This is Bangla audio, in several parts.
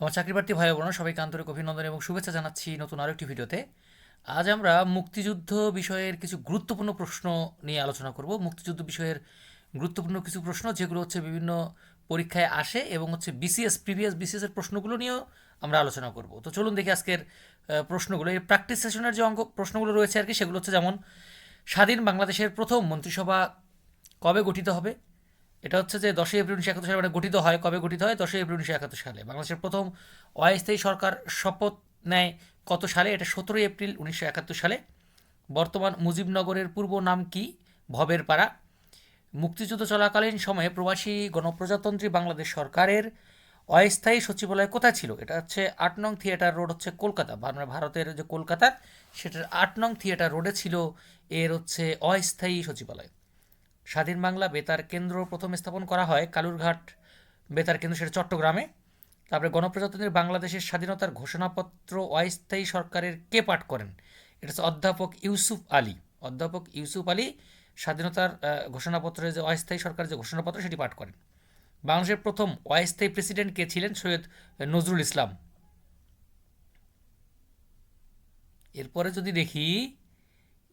আমার চাকরি প্রার্থী ভাই বোন সবাইকে আন্তরিক অভিনন্দন এবং শুভেচ্ছা জানাচ্ছি নতুন আরেকটি ভিডিওতে। আজ আমরা মুক্তিযুদ্ধ বিষয়ের কিছু গুরুত্বপূর্ণ প্রশ্ন নিয়ে আলোচনা করব। মুক্তিযুদ্ধ বিষয়ের গুরুত্বপূর্ণ কিছু প্রশ্ন, যেগুলো হচ্ছে বিভিন্ন পরীক্ষায় আসে এবং হচ্ছে বিসিএস প্রিভিয়াস বিসিএস এর প্রশ্নগুলো নিয়েও আমরা আলোচনা করব। তো চলুন দেখি আজকের প্রশ্নগুলো। এই প্র্যাকটিস সেশনের যে অঙ্ক প্রশ্নগুলো রয়েছে আর কি, সেগুলো হচ্ছে যেমন, স্বাধীন বাংলাদেশের প্রথম মন্ত্রিসভা কবে গঠিত হবে? এটা হচ্ছে যে দশই এপ্রিল উনিশশো একাত্তর সালে মানে গঠিত হয়। কবে গঠিত হয়? দশই এপ্রিল উনিশশো একাত্তর সালে। বাংলাদেশের প্রথম অস্থায়ী সরকার শপথ নেয় কত সালে? এটা সতেরোই এপ্রিল উনিশশো একাত্তর সালে। বর্তমান মুজিবনগরের পূর্ব নাম কি? ভবের পাড়া মুক্তিযুদ্ধ চলাকালীন সময়ে প্রবাসী গণপ্রজাতন্ত্রী বাংলাদেশ সরকারের অস্থায়ী সচিবালয় কোথায় ছিল? এটা হচ্ছে আট নং থিয়েটার রোড হচ্ছে কলকাতা। মানে ভারতের যে কলকাতা, সেটার আট নং থিয়েটার রোডে ছিল এর হচ্ছে অস্থায়ী সচিবালয়। স্বাধীন বাংলা বেতার কেন্দ্র প্রথম স্থাপন করা হয় কালুরঘাট বেতার কেন্দ্র, সেটা চট্টগ্রামে। তারপরে গণপ্রজাতন্ত্রী বাংলাদেশের স্বাধীনতার ঘোষণাপত্র অস্থায়ী সরকারের কে পাঠ করেন? এটা হচ্ছে অধ্যাপক ইউসুফ আলী। অধ্যাপক ইউসুফ আলী স্বাধীনতার ঘোষণাপত্রের যে অস্থায়ী সরকারের যে ঘোষণাপত্র, সেটি পাঠ করেন। বাংলাদেশের প্রথম অস্থায়ী প্রেসিডেন্ট কে ছিলেন সৈয়দ নজরুল ইসলাম। এরপরে যদি দেখি,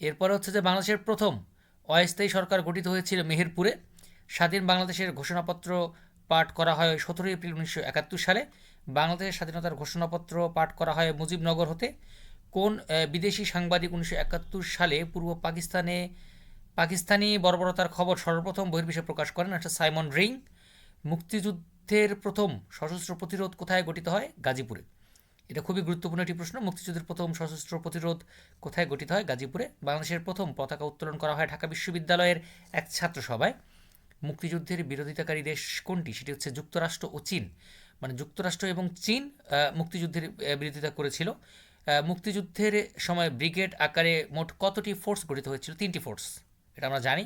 এরপরে হচ্ছে যে বাংলাদেশের প্রথম অস্থায়ী সরকার গঠিত হয়েছিল মেহেরপুরে। স্বাধীন বাংলাদেশের ঘোষণাপত্র পাঠ করা হয় সতেরোই এপ্রিল উনিশশো একাত্তর সালে। বাংলাদেশের স্বাধীনতার ঘোষণাপত্র পাঠ করা হয় মুজিবনগর হতে। কোন বিদেশি সাংবাদিক উনিশশো একাত্তর সালে পূর্ব পাকিস্তানে, পাকিস্তানি বর্বরতার খবর সর্বপ্রথম বহির্বিশ্বে প্রকাশ করেন একটা সাইমন রিং। মুক্তিযুদ্ধের প্রথম সশস্ত্র প্রতিরোধ কোথায় গঠিত হয়? গাজীপুরে। এটা খুবই গুরুত্বপূর্ণ একটি প্রশ্ন। মুক্তিযুদ্ধের প্রথম সশস্ত্র প্রতিরোধ কোথায় গঠিত হয়? গাজীপুরে। বাংলাদেশের প্রথম পতাকা উত্তোলন করা হয় ঢাকা বিশ্ববিদ্যালয়ের এক ছাত্র সভায়। মুক্তিযুদ্ধের বিরোধিতাকারী দেশ কোনটি? সেটি হচ্ছে যুক্তরাষ্ট্র ও চীন। মানে যুক্তরাষ্ট্র এবং চীন মুক্তিযুদ্ধের বিরোধিতা করেছিল। মুক্তিযুদ্ধের সময় ব্রিগেড আকারে মোট কতটি ফোর্স গঠিত হয়েছিল? তিনটি ফোর্স, এটা আমরা জানি।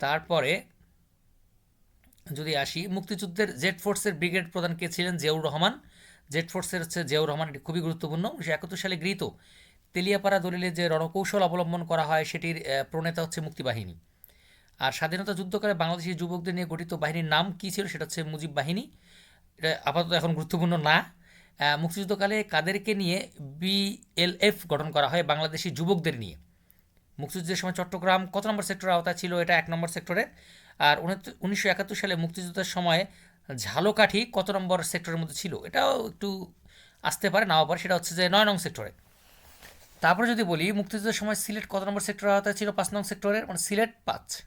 তারপরে যদি আসি, মুক্তিযুদ্ধের জেড ফোর্সের ব্রিগেড প্রধান কে ছিলেন জিয়াউর রহমান। জেড ফোর্সের হচ্ছে জিয়াউর রহমান এটি খুবই গুরুত্বপূর্ণ। উনিশশো একাত্তর সালে গৃহীত তেলিয়াপাড়া দলিলে যে রণকৌশল অবলম্বন করা হয়, সেটির প্রণেতা হচ্ছে মুক্তিবাহিনী। আর স্বাধীনতা যুদ্ধকালে বাংলাদেশি যুবকদের নিয়ে গঠিত বাহিনীর নাম কী ছিল, সেটা হচ্ছে মুজিব বাহিনী। এটা আপাতত এখন গুরুত্বপূর্ণ না। মুক্তিযুদ্ধকালে কাদেরকে নিয়ে বিএলএফ গঠন করা হয় বাংলাদেশি যুবকদের নিয়ে। মুক্তিযুদ্ধের সময় চট্টগ্রাম কত নম্বর সেক্টরের আওতায় ছিল, এটা এক নম্বর সেক্টরে আর উনিশশো একাত্তর সালে মুক্তিযুদ্ধের সময় ঝালকাঠি কত নম্বর সেক্টরের মধ্যে ছিল? এটাও একটু আসতে পারে, নাও পারে, সেটা হচ্ছে যে নয় নং সেক্টরে। তারপরে যদি বলি, মুক্তিযুদ্ধের সময় সিলেট কত নম্বর সেক্টরের আওতায় ছিল? পাঁচ নং সেক্টরের মানে সিলেট পাঁচ।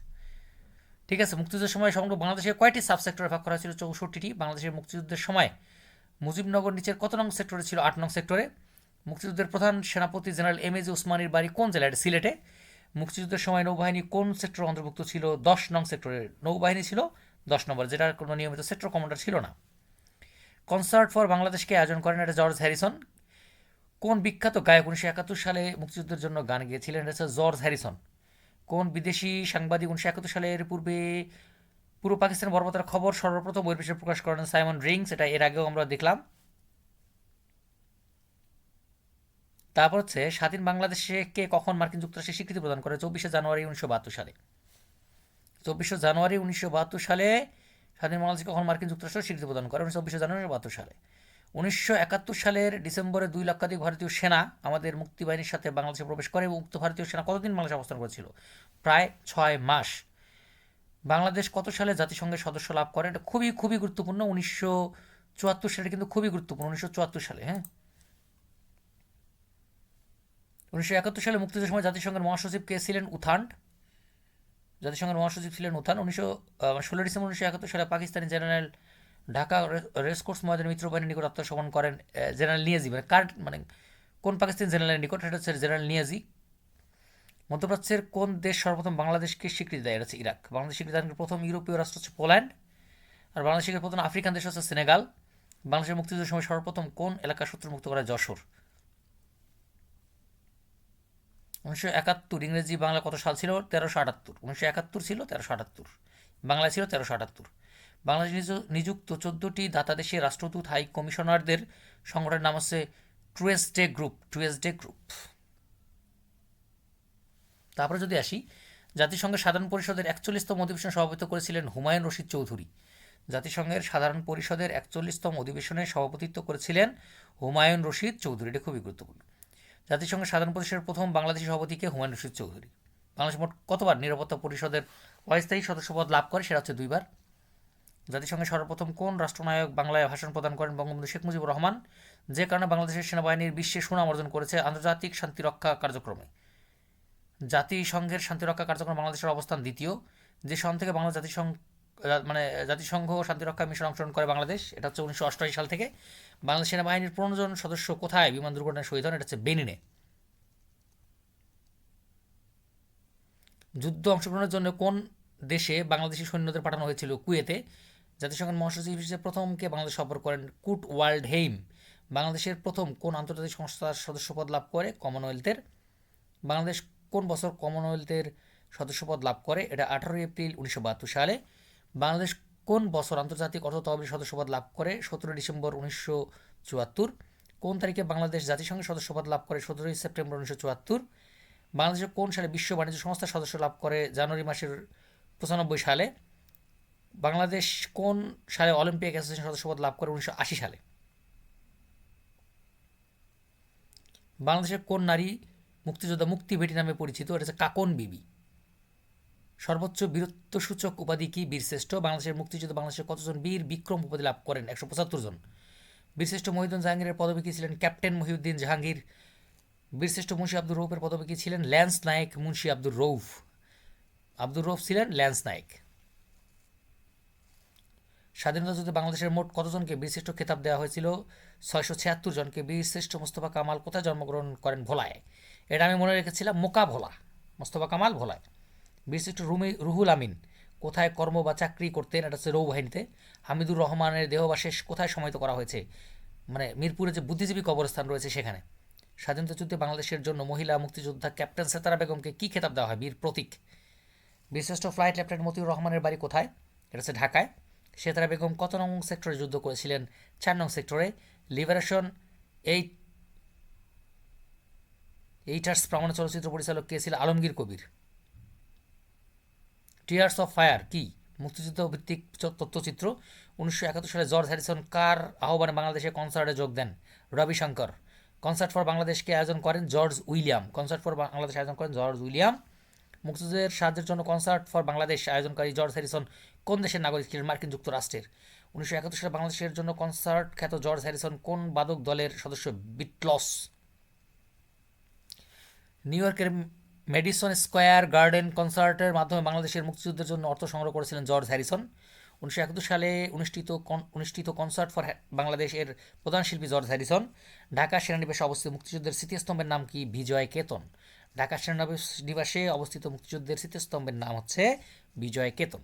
ঠিক আছে, মুক্তিযুদ্ধের সময় সমগ্র বাংলাদেশে কয়টি সাব সেক্টরে ভাগ করা ছিল চৌষট্টিটি। বাংলাদেশের মুক্তিযুদ্ধের সময় মুজিবনগর নিচের কত নং সেক্টরে ছিল? আট নং সেক্টরে। মুক্তিযুদ্ধের প্রধান সেনাপতি জেনারেল এম এজ উসমানির বাড়ি কোন জেলায় সিলেটে। মুক্তিযুদ্ধের সময় নৌবাহিনী কোন সেক্টর অন্তর্ভুক্ত ছিল? দশ নং সেক্টরে নৌবাহিনী ছিল। দশ নম্বর, যেটার কোনো নিয়মিত সেক্টর কমান্ডার ছিল না। কনসার্ট ফর বাংলাদেশকে আয়োজন করেন এটা জর্জ হ্যারিসন। কোন বিখ্যাত গায়ক উনিশশো একাত্তর সালে মুক্তিযুদ্ধের জন্য গান গেয়েছিলেন? এটা হচ্ছে জর্জ হ্যারিসন। কোন বিদেশি সাংবাদিক উনিশশো একাত্তর সালের পূর্বে পূর্ব পাকিস্তান বর্বতার খবর সর্বপ্রথম বহির্বিশ্বে প্রকাশ করেন সাইমন রিংস? এটা এর আগেও আমরা দেখলাম। তারপর হচ্ছে স্বাধীন বাংলাদেশে কে কখন মার্কিন যুক্তরাষ্ট্রে স্বীকৃতি প্রদান করে? চব্বিশে জানুয়ারি উনিশশো বাহাত্তর সালে। চব্বিশে জানুয়ারি উনিশশো বাহাত্তর সালে স্বাধীন বাংলাদেশে কখন মার্কিন যুক্তরাষ্ট্র স্বীকৃতি প্রদান করে? উনিশশো চব্বিশে জানুয়ারি বাহাত্তর সালে। উনিশশো একাত্তর সালের ডিসেম্বরে দুই লক্ষাধিক ভারতীয় সেনা আমাদের মুক্তিবাহিনীর সাথে বাংলাদেশে প্রবেশ করে এবং উক্ত ভারতীয় সেনা কতদিন বাংলাদেশে অবস্থান করেছিল? প্রায় ছয় মাস। বাংলাদেশ কত সালে জাতিসংঘের সদস্য লাভ করে? এটা খুবই খুবই গুরুত্বপূর্ণ। উনিশশো চুয়াত্তর সালে কিন্তু খুবই গুরুত্বপূর্ণ। উনিশশো চুয়াত্তর সালে হ্যাঁ? উনিশশো একাত্তর সালে মুক্তিযুদ্ধের সময় জাতিসংঘের মহাসচিব কে ছিলেন উথান্ড? জাতিসংঘের মহাসচিব ছিলেন উত্থান উনিশশো ষোলো ডিসেম্বর উনিশশো একাত্তর সালে পাকিস্তানি জেনারেল ঢাকা রেসকোর্স ময়দানে মিত্রবাহিনীর নিকট আত্মসমর্পণ করেন জেনারেল নিয়াজি। মানে কার মানে কোন পাকিস্তানি জেনারেলের নিকট? সেটা হচ্ছে জেনারেল নিয়াজি। মধ্যপ্রাচ্যের কোন দেশ সর্বপ্রথম বাংলাদেশকে স্বীকৃতি দেয়? এটা হচ্ছে ইরাক। বাংলাদেশ স্বীকৃতি দান প্রথম ইউরোপীয় রাষ্ট্র হচ্ছে পোল্যান্ড। আর বাংলাদেশের প্রথম আফ্রিকান দেশ হচ্ছে সেনেগাল। বাংলাদেশের মুক্তিযুদ্ধের সময় সর্বপ্রথম কোন এলাকা শত্রুমুক্ত করা? যশোর। উনিশশো একাত্তর ইংরেজি বাংলা কত সাল ছিল? তেরোশো আটাত্তর। উনিশশো একাত্তর ছিল তেরোশো আটাত্তর। বাংলা ছিল তেরোশো আটাত্তর। বাংলাদেশ নিযুক্ত চোদ্দোটি দাতাদেশে রাষ্ট্রদূত, হাই কমিশনারদের সংগঠনের নাম হচ্ছে টুয়েসডে গ্রুপ টুয়েসডে গ্রুপ। তারপরে যদি আসি, জাতিসংঘের সাধারণ পরিষদের একচল্লিশতম অধিবেশন সভাপতিত্ব করেছিলেন হুমায়ুন রশিদ চৌধুরী। জাতিসংঘের সাধারণ পরিষদের একচল্লিশতম অধিবেশনে সভাপতিত্ব করেছিলেন হুমায়ুন রশিদ চৌধুরী। এটা খুবই গুরুত্বপূর্ণ। জাতিসংঘের সাধারণ পরিষদের প্রথম বাংলাদেশি সভাপতিকে হুমায়ুন রশিদ চৌধুরী। বাংলাদেশ মোট কতবার নিরাপত্তা পরিষদের অস্থায়ী সদস্যপদ লাভ করে সেটা হচ্ছে দুইবার। জাতিসংঘের সর্বপ্রথম কোন রাষ্ট্রনায়ক বাংলায় ভাষণ প্রদান করেন বঙ্গবন্ধু শেখ মুজিবুর রহমান? যে কারণে বাংলাদেশের সেনাবাহিনীর বিশ্বে সুনাম অর্জন করেছে আন্তর্জাতিক শান্তিরক্ষা কার্যক্রমে। জাতিসংঘের শান্তিরক্ষা কার্যক্রম বাংলাদেশের অবস্থান দ্বিতীয়। যে সন থেকে বাংলাদেশ জাতিসংঘ মানে জাতিসংঘ শান্তিরক্ষা মিশন অংশগ্রহণ করে বাংলাদেশ। এটা হচ্ছে উনিশশো অষ্টআশি সাল থেকে। বাংলাদেশ সেনাবাহিনীর পনেরো জন সদস্য কোথায়? বিমান দুর্ঘটনায় শহীদ হন, এটা হচ্ছে বেনিনে। যুদ্ধ অংশগ্রহণের জন্য কোন দেশে বাংলাদেশি সৈন্যদের পাঠানো হয়েছিল? কুয়েতে। জাতিসংঘের মহাসচিব হিসেবে প্রথমকে বাংলাদেশ সফর করেন কুট ওয়ার্ল্ড হেইম বাংলাদেশের প্রথম কোন আন্তর্জাতিক সংস্থার সদস্যপদ লাভ করে? কমনওয়েলথের। বাংলাদেশ কোন বছর কমনওয়েলথের সদস্যপদ লাভ করে? এটা আঠারোই এপ্রিল উনিশশো বাহাত্তর সালে। বাংলাদেশ কোন বছর আন্তর্জাতিক অর্থ তহবিল সদস্যপদ লাভ করে? সতেরোই ডিসেম্বর উনিশশো চুয়াত্তর। কোন তারিখে বাংলাদেশ জাতিসংঘের সদস্যপদ লাভ করে? সতেরোই সেপ্টেম্বর উনিশশো চুয়াত্তর। বাংলাদেশের কোন সালে বিশ্ব বাণিজ্য সংস্থার সদস্য লাভ করে? জানুয়ারি মাসের পঁচানব্বই সালে। বাংলাদেশ কোন সালে অলিম্পিক অ্যাসোসিয়েশন সদস্যপদ লাভ করে? উনিশশো আশি সালে। বাংলাদেশের কোন নারী মুক্তিযোদ্ধা মুক্তি ভেটি নামে পরিচিত? এটা হচ্ছে কাকন বিবি। সর্বোচ্চ বীরত্বসূচক উপাধি কি? বীরশ্রেষ্ঠ। বাংলাদেশের মুক্তিযুদ্ধ বাংলাদেশের কতজন বীর? বিক্রম উপাধি লাভ করেন একশো পঁচাত্তর জন। বীরশ্রেষ্ঠ মহিউদ্দিন জাহাঙ্গীরের পদবী কি ছিলেন? ক্যাপ্টেন মহিউদ্দিন জাহাঙ্গীর। বীরশ্রেষ্ঠ মুন্সী আব্দুর রৌফের পদবী কি ছিলেন? ল্যান্স নায়েক মুন্সী আব্দুর রৌফ। আব্দুর রৌফ ছিলেন ল্যান্স নায়েক। স্বাধীনতা যুদ্ধে বাংলাদেশের মোট কতজনকে বীরশ্রেষ্ঠ খেতাব দেওয়া হয়েছিল? ছয়শো ছিয়াত্তর জনকে বীরশ্রেষ্ঠ মোস্তফা কামাল কোথায় জন্মগ্রহণ করেন? ভোলায়। এটা আমি মনে রেখেছিলাম মোকা ভোলা মোস্তফা কামাল ভোলায়। বীরশ্রেষ্ঠ রুমি, রুহুল আমিন। কোথায় কর্ম বা চাকরি করতেন, এটা হচ্ছে নৌবাহিনীতে হামিদুর রহমানের দেহবাশেষ কোথায় সমাহিত করা হয়েছে? মানে মিরপুরে যে বুদ্ধিজীবী কবরস্থান রয়েছে সেখানে। স্বাধীনতা যুদ্ধে বাংলাদেশের জন্য মহিলা মুক্তিযোদ্ধা ক্যাপ্টেন সেতারা বেগমকে কী খেতাব দেওয়া হয়? বীর প্রতীক। বিশিষ্ট ফ্লাইট লেফটেন্যান্ট মতিউর রহমানের বাড়ি কোথায়? এটা হচ্ছে ঢাকায়। সেতারা বেগম কত নং সেক্টরে যুদ্ধ করেছিলেন? চার নং সেক্টরে। লিবারেশন এইট, এইটার্স প্রামাণ্য চলচ্চিত্র পরিচালক কে ছিল? Alamgir Kabir. Tears of fire কি? মুক্তিযুদ্ধ ভিত্তিক তথ্যচিত্র। উনিশশো একাত্তর সালে জর্জ হ্যারিসন কার আহ্বানে বাংলাদেশে কনসার্টে যোগ দেন? রবি শঙ্কর। কনসার্ট ফর বাংলাদেশকে আয়োজন করেন George William. Concert for Bangladesh আয়োজন করেন জর্জ উইলিয়াম। মুক্তিযুদ্ধের সাহায্যের জন্য কনসার্ট ফর বাংলাদেশ আয়োজনকারী জর্জ হ্যারিসন কোন দেশের নাগরিক ছিলেন? মার্কিন যুক্তরাষ্ট্রের। উনিশশো একাত্তর সালে বাংলাদেশের জন্য কনসার্ট খ্যাত জর্জ হ্যারিসন কোন বাদক দলের সদস্য? বিটলস। নিউ ইয়র্কের মেডিসন স্কোয়ার গার্ডেন কনসার্টের মাধ্যমে বাংলাদেশের মুক্তিযুদ্ধের জন্য অর্থ সংগ্রহ করেছিলেন জর্জ হ্যারিসন। উনিশশো একাত্তর সালে অনুষ্ঠিত অনুষ্ঠিত কনসার্ট ফর বাংলাদেশের প্রধান শিল্পী জর্জ হ্যারিসন। ঢাকা সেনানিবাসে অবস্থিত মুক্তিযুদ্ধের স্মৃতিস্তম্ভের নাম কি? বিজয় কেতন। ঢাকা সেনানিবাসে অবস্থিত মুক্তিযুদ্ধের স্মৃতিস্তম্ভের নাম হচ্ছে বিজয় কেতন।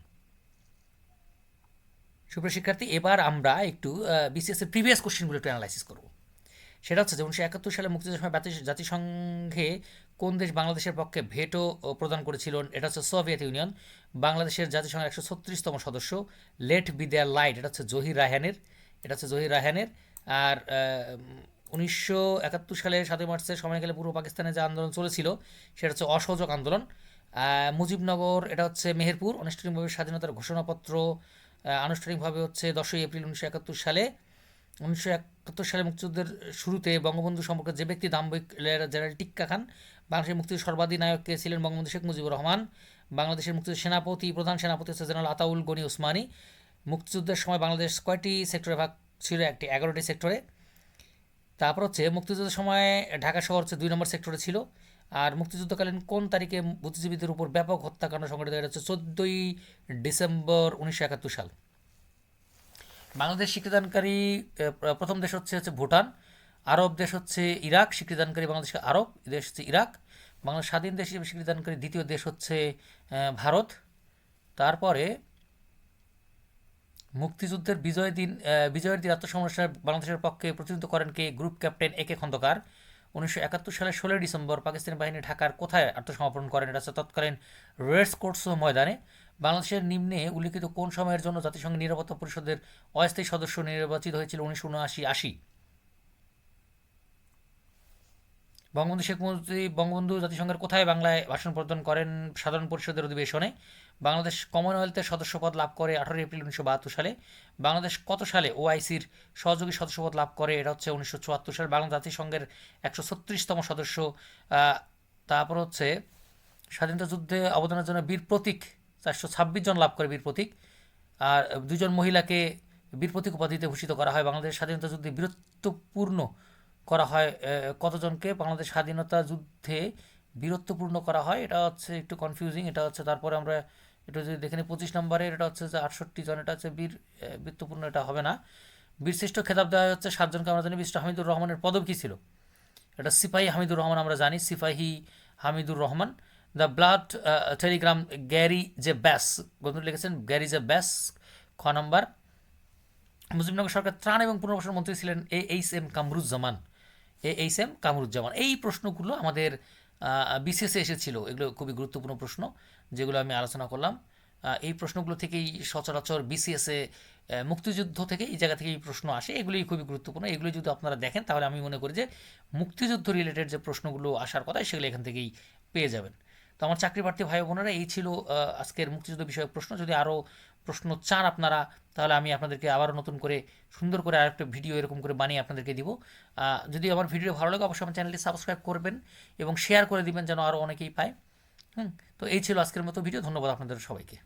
সুপ্রিয় শিক্ষার্থী, এবার আমরা একটু বিসিএস এর প্রিভিয়াস কোশ্চেনগুলো একটু অ্যানালাইসিস করব। সেটা হচ্ছে যে উনিশশো একাত্তর সালে মুক্তিযুদ্ধের সময় জাতিসংঘে কোন দেশ বাংলাদেশের পক্ষে ভেটো প্রদান করেছিল, এটা হচ্ছে সোভিয়েত ইউনিয়ন। বাংলাদেশের জাতিসংঘের একশো ছত্রিশতম সদস্য, লেট বি দেয়ার লাইট, এটা হচ্ছে জহির রায়হানের, এটা হচ্ছে জহির রায়হানের। আর উনিশশো একাত্তর সালের সাতই মার্চের সময়কালে পূর্ব পাকিস্তানে যে আন্দোলন চলেছিল, সেটা হচ্ছে অসহযোগ আন্দোলন। মুজিবনগর, এটা হচ্ছে মেহেরপুর। আনুষ্ঠানিকভাবে স্বাধীনতার ঘোষণাপত্র আনুষ্ঠানিকভাবে হচ্ছে দশই এপ্রিল উনিশশো একাত্তর সালে উনিশশো একাত্তর সালে মুক্তিযুদ্ধের শুরুতে বঙ্গবন্ধু সম্পর্কে যে ব্যক্তি দাম্বিক জেনারেল টিক্কা খান, বাংলাদেশের মুক্তির সর্বাধিনায়ক কে ছিলেন বঙ্গবন্ধু শেখ মুজিবুর রহমান, বাংলাদেশের মুক্তিযুদ্ধ সেনাপতি, প্রধান সেনাপতি হচ্ছে জেনারেল আতাউল গনি উসমানী মুক্তিযুদ্ধের সময় বাংলাদেশ কয়টি সেক্টরে ভাগ ছিল? একটি এগারোটি সেক্টরে। তারপর হচ্ছে মুক্তিযুদ্ধের সময় ঢাকা শহর হচ্ছে দুই নম্বর সেক্টরে ছিল। আর মুক্তিযুদ্ধকালীন কোন তারিখে বুদ্ধিজীবীদের উপর ব্যাপক হত্যাকাণ্ড সংঘটিত হচ্ছে চোদ্দোই ডিসেম্বর উনিশশো একাত্তর সাল। বাংলাদেশ স্বীকৃতিদানকারী প্রথম দেশ হচ্ছে হচ্ছে ভুটান। আরব দেশ হচ্ছে ইরাক স্বীকৃতিদানকারী বাংলাদেশ আরব দেশ হচ্ছে ইরাক। বাংলাদেশ স্বাধীন দেশ হিসেবে স্বীকৃতিদানকারী দ্বিতীয় দেশ হচ্ছে ভারত। তারপরে মুক্তিযুদ্ধের বিজয় দিন বিজয়ের দিন আত্মসমস্যায় বাংলাদেশের পক্ষে প্রতিনিধিত্ব করেন কে? Group captain A K Khandakar. উনিশশো একাত্তর সালের ষোলোই ডিসেম্বর পাকিস্তানি বাহিনী ঢাকার কোথায় আত্মসমর্পণ করেন? এটা হচ্ছে তৎকালীন রেড কোর্টস ময়দানে। বাংলাদেশের নিম্নে উল্লিখিত কোন সময়ের জন্য জাতিসংঘ নিরাপত্তা পরিষদের অস্থায়ী সদস্য নির্বাচিত হয়েছিল উনিশশো উনআশি, আশি? বঙ্গবন্ধু শেখ মুজিব, বঙ্গবন্ধু জাতিসংঘের কোথায় বাংলায় ভাষণ প্রদান করেন সাধারণ পরিষদের অধিবেশনে? বাংলাদেশ কমনওয়েলথের সদস্যপদ লাভ করে আঠারো এপ্রিল উনিশশো বাহাত্তর সালে। বাংলাদেশ কত সালে ওআইসির সহযোগী সদস্যপদ লাভ করে? এটা হচ্ছে উনিশশো চুয়াত্তর সালে। বাংলা জাতিসংঘের একশো ছত্রিশতম সদস্য। তারপর হচ্ছে স্বাধীনতা যুদ্ধে অবদানের জন্য বীর প্রতীক চারশো ছাব্বিশ জন লাভ করে বীর প্রতীক। আর দুজন মহিলাকে বীর প্রতীক উপাধিতে ভূষিত করা হয়। বাংলাদেশ স্বাধীনতা যুদ্ধে বীরত্বপূর্ণ করা হয় কতজনকে? বাংলাদেশ স্বাধীনতা যুদ্ধে বীরত্বপূর্ণ করা হয়। এটা হচ্ছে একটু কনফিউজিং এটা হচ্ছে তারপরে আমরা এটা যদি দেখে নিই, পঁচিশ নম্বরের এটা হচ্ছে যে আটষট্টি জন, এটা হচ্ছে বীর বীরত্বপূর্ণ, এটা হবে না। বীরশ্রেষ্ঠ খেতাব দেওয়া হচ্ছে সাতজনকে আমরা জানি? বিশ্ব হামিদুর রহমানের পদব কী ছিল? এটা সিপাহী হামিদুর রহমান আমরা জানি। সিপাহী Hamidur Rahman. The blood telegram Gary J Bass. বন্ধু লিখেছেন গ্যারি জে ব্যাস, খ নম্বর। মুজিবনগর সরকার ত্রাণ এবং পুনর্বাসন মন্ত্রী ছিলেন A H M Kamruzzaman. A H M Kamruzzaman. এই প্রশ্নগুলো আমাদের বিসিএসে এসেছিল। এগুলো খুবই গুরুত্বপূর্ণ প্রশ্ন যেগুলো আমি আলোচনা করলাম। এই প্রশ্নগুলো থেকেই সচরাচর বিসিএসে মুক্তিযুদ্ধ থেকে এই জায়গা থেকে এই প্রশ্ন আসে। এগুলোই খুবই গুরুত্বপূর্ণ। এগুলো যদি আপনারা দেখেন, তাহলে আমি মনে করি যে মুক্তিযুদ্ধ রিলেটেড যে প্রশ্নগুলো আসার কথা, সেগুলো এখান থেকেই পেয়ে যাবেন। তো আমার চাকরি প্রার্থী ভাই বোনেরা, এই ছিল আজকের মুক্তিযুদ্ধ বিষয়ক প্রশ্ন। যদি আরও প্রশ্ন চান আপনারা, তাহলে আমি আপনাদেরকে আবারও নতুন করে, সুন্দর করে আরেকটা ভিডিও এরকম করে বানিয়ে আপনাদেরকে দিব। যদি আমার ভিডিও ভালো লাগে, অবশ্যই আমার চ্যানেলটি সাবস্ক্রাইব করবেন এবং শেয়ার করে দিবেন যেন আরও অনেকেই পায়। হুম, তো এই ছিল আজকের মতো ভিডিও ধন্যবাদ আপনাদের সবাইকে।